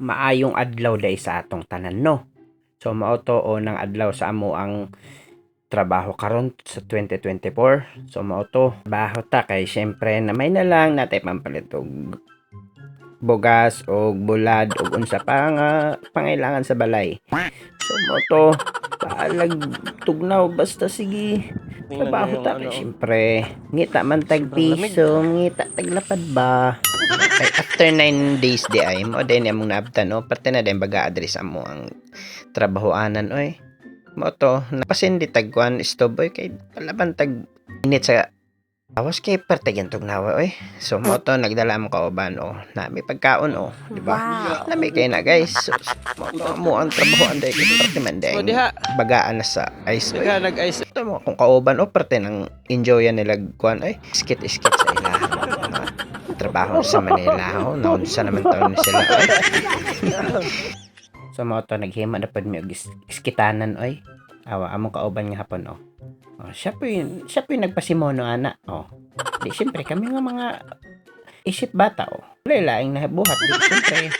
maayong adlaw day sa atong tanan no. So mao to ng adlaw sa amo ang trabaho karon sa 2024. So mao baho ta kay syempre na may na lang natay pampalit og bugas o bulad o unsa pa nga pangailangan sa balay. So mao to paalag tugnaw basta sige trabaho ta. kay syempre ngita man tag piso ngita taglapad ba? Ay, after 9 days di ay mo din among naabtan no? Parte na din baga address amo ang trabahoanan oy. Mo to napasin di tagkuan stove oy kay palaban tag init sa Awas kay parte gantong nawa oy. So mo to nagdala mo kauban o na may pagkaon o, di ba? Lami kay na guys. So, mo mo ang trabaho anday kay parte man day. O diha, Bagaan na sa ice. diha nag-ice. Ito mo kung kauban o parte ng enjoyan nila kuan ay skit skit sa ilaha. Mga Trabaho sa Manila ho, naunsa naman taon sila. So mo to naghima na pud mi og iskitanan oy. Awa among kauban nga hapon oh. Oh, siya po yun, siya po yung nagpasimono ana. Oh. Di syempre kami nga mga isip bata oh. Wala laing nabuhat di syempre.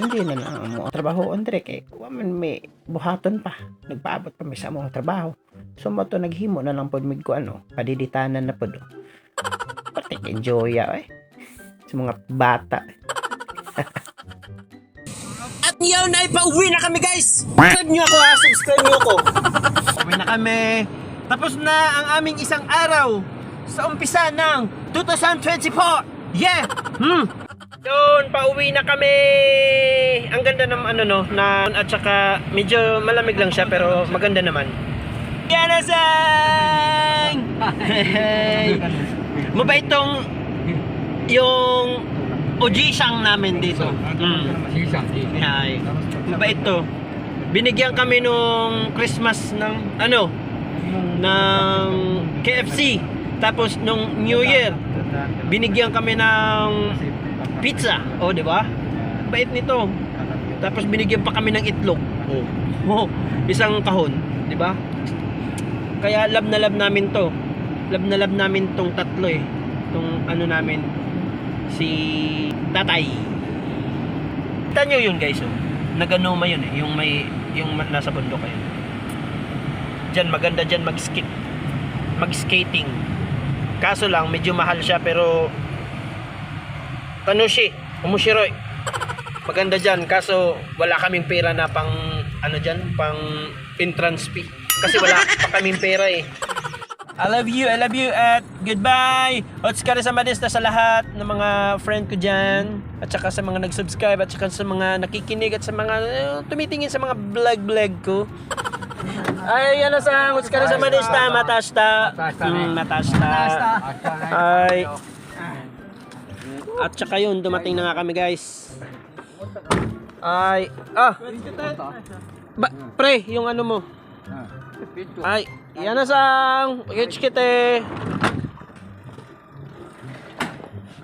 Hindi na lang ang mga trabaho andre kay wa man may buhaton pa. Nagpaabot pa mi sa mga trabaho. So mo to naghimo na lang pod mig ko ano, padiditanan na pod. Pati enjoy eh. Sa mga bata. At ngayon ay pauwi na kami guys! Subscribe nyo ako ha! Subscribe nyo ako! Pauwi na kami! Tapos na ang aming isang araw sa umpisa ng 2024! Yeah! Hmm! Yun, pauwi na kami! Ang ganda ng ano no, na at saka medyo malamig lang siya pero maganda naman. Yanasang! Hey! Mabait tong yung Ojisang namin dito. Mm. Ay, mabait to. Binigyan kami nung Christmas ng ano ng KFC. Tapos nung New Year, binigyan kami ng pizza. O, di ba? Bait nito. Tapos binigyan pa kami ng itlog. Oh. isang kahon, di ba? Kaya love na love namin to. Love na love namin tong tatlo eh. Tong ano namin si Tatay. Kita nyo yun guys oh. Naganoma yun eh. Yung may yung nasa bundok kayo. Diyan maganda diyan mag-skate. Mag-skating. Kaso lang medyo mahal siya pero Tanushi, Umushiroy. Maganda diyan kaso wala kaming pera na pang ano diyan, pang entrance fee. Kasi wala pa kaming pera eh. I love you, I love you at goodbye. Otskara sa madis na sa lahat ng mga friend ko dyan. At saka sa mga nag-subscribe at saka sa mga nakikinig at sa mga eh, tumitingin sa mga vlog-vlog ko. Ay, yan na sa sa madis na matasta. Mm, matasta. Ay. At saka yun, dumating na nga kami guys. Ay, ah. Ba, pre, yung ano mo. Ay, yan na sang. Kitskite.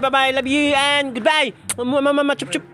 Bye bye, love you and goodbye. Mama mama chup chup.